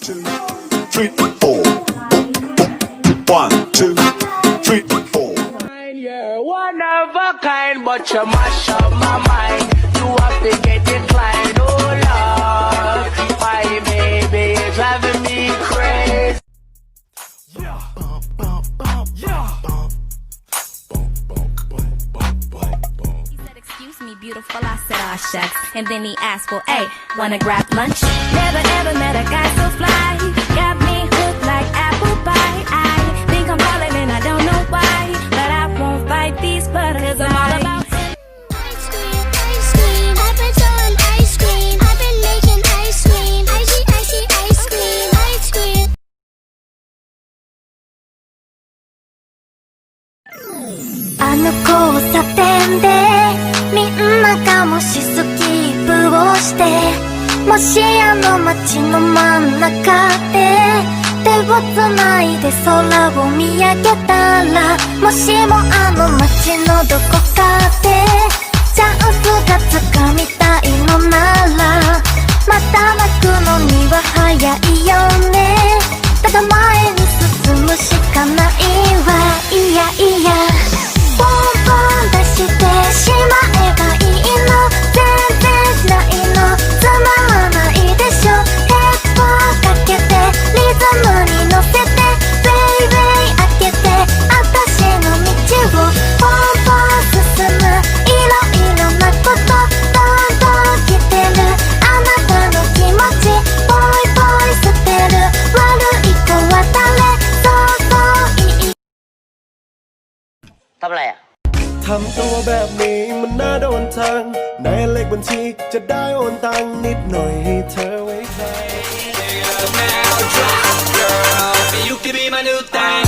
two, three, four. One, two, three, four. You're one of a kind, but you mash up my mind. You have to get beautiful. I said, aw, shucks. And then he asked, well, hey, wanna grab lunch? Never ever met a guy so fly. Got me hooked like apple pie. I think I'm falling and I don't know why. But I won't fight these butters. I'm all about Ice cream, ice cream. I've been selling ice cream. I've been making ice cream. Icy, icy ice cream. Ice cream. "あの交差点で みんながもしスキップをしてもしあの街の真ん中で手をつないで空を見上げたらもしもあの街のどこかでำอะไรอะทำตัวแบบนี้มันน่าโดนทางในเลขบัญชีจะได้โอนตังนิดหน่อยให้เธอไว้ใช้ You can be my new thing.